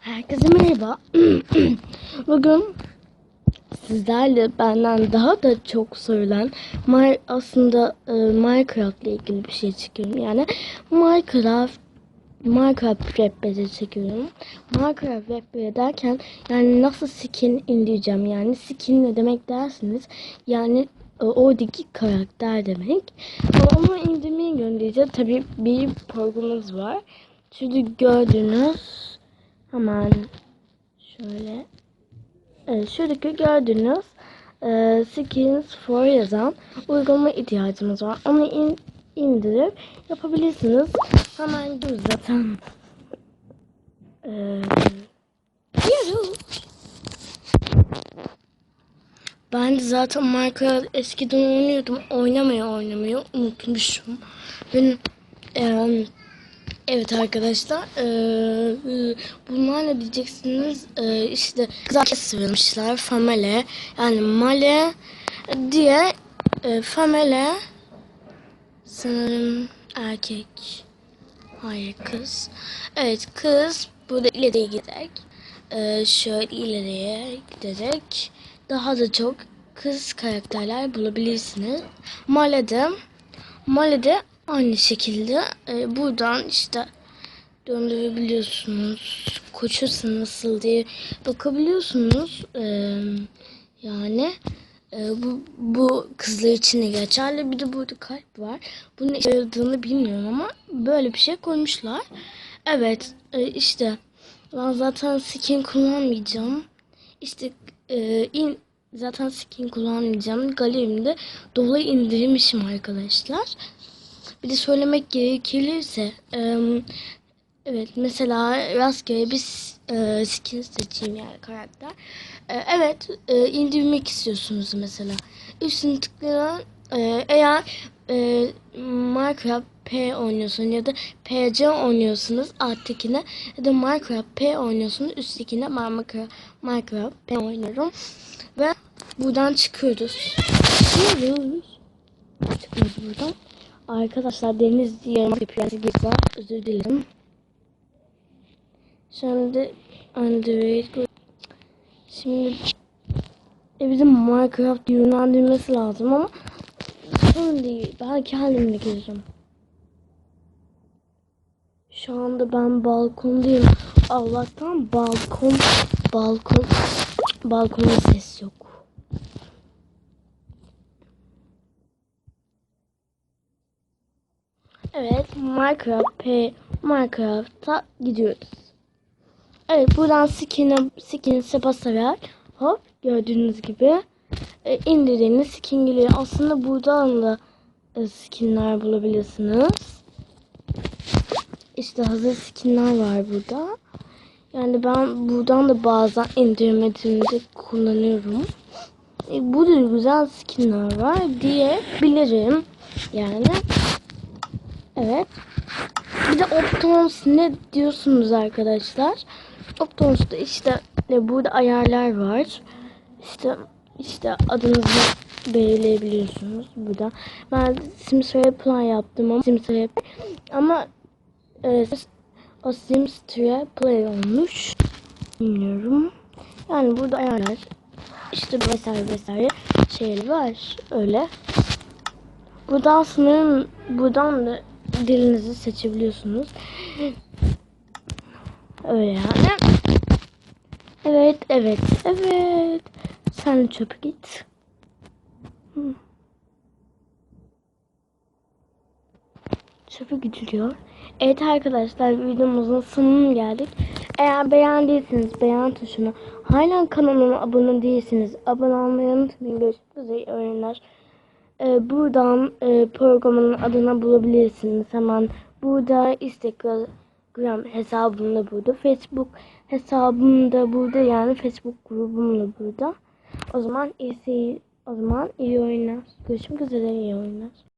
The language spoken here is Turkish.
Herkese merhaba. Bugün sizlerle benden daha da çok sorulan aslında e, Minecraft ile ilgili bir şey çekiyorum. Yani Minecraft Minecraft rehberi çekiyorum. Minecraft rehberi derken yani nasıl skin indireceğim yani skin ne demek dersiniz. Yani e, oradaki karakter demek. Ama onu indirmeye göndereceğiz. Tabii bir programımız var. Şimdi gördüğünüz hemen şöyle evet, şuradaki gördüğünüz e, skins for yazan uygulama ihtiyacımız var. Onu in, indirip yapabilirsiniz. Hemen gidiyoruz zaten. E, gidiyoruz. Ben de zaten Minecraft eskiden oynuyordum. Oynamaya oynamaya unutmuşum. Benim eee Evet arkadaşlar eee bunlar diyeceksiniz? Eee, işte güzel kesmişler famele. Yani male diye eee, famele sanırım erkek. Hayır kız. Evet kız burada ileriye giderek eee, şöyle ileriye giderek daha da çok kız karakterler bulabilirsiniz. Male'de Male'de aynı şekilde e, buradan işte döndürebiliyorsunuz. Koçusu nasıl diye bakabiliyorsunuz. E, yani e, bu, bu kızlar için de geçerli. Bir de burada kalp var. Bunun işe yaradığını bilmiyorum ama böyle bir şey koymuşlar. Evet e, işte ben zaten skin kullanmayacağım. İşte e, in, zaten skin kullanmayacağım. Galerimde dolu indirmişim arkadaşlar. Bir de söylemek gerekirse em, evet mesela rastgele bir e, skin seçeyim yani karakter. E, evet e, indirmek istiyorsunuz mesela. Üstüne tıklayan e, eğer e, Minecraft P oynuyorsunuz ya da PC oynuyorsunuz alttakine ya da Minecraft P oynuyorsunuz üsttekine Minecraft, Minecraft P oynuyorum ve buradan çıkıyoruz. Çıkıyoruz. Çıkıyoruz buradan. Arkadaşlar deniz yarım yapıyor. Güzel. Özür dilerim. Şimdi Android Şimdi e, bizim Minecraft yönlendirmesi lazım ama sorun değil. Ben kendim de gireceğim. Şu anda ben balkondayım. Allah'tan balkon balkon balkonda ses yok. Evet, Minecraft Minecraft'a gidiyoruz. Evet, buradan skin'e skin'e basarak hop gördüğünüz gibi e, indirdiğiniz skin geliyor. Aslında buradan da e, skinler bulabilirsiniz. İşte hazır skinler var burada. Yani ben buradan da bazen indirmediğimde kullanıyorum. E, burada güzel skinler var diyebilirim. Yani Evet. Bir de Optons ne diyorsunuz arkadaşlar? Optons'ta işte e, burada ayarlar var. İşte işte adınızı belirleyebiliyorsunuz burada. Ben Sims Plan yaptım ama Sims ama e, o Sims Play olmuş. Bilmiyorum. Yani burada ayarlar işte vesaire vesaire şeyler var. Öyle. Buradan sanırım buradan da dilinizi seçebiliyorsunuz. Öyle yani. Evet, evet, evet. Sen çöpe git. Çöpe gidiliyor. Evet arkadaşlar videomuzun sonuna geldik. Eğer beğendiyseniz beğen tuşuna hala kanalıma abone değilseniz abone olmayı unutmayın. Görüşmek üzere iyi. Ee, buradan e, programın adını bulabilirsiniz. Hemen burada Instagram hesabım da burada. Facebook hesabım da burada. Yani Facebook grubum da burada. O zaman iyi, o zaman iyi oyunlar. Görüşmek üzere iyi oyunlar.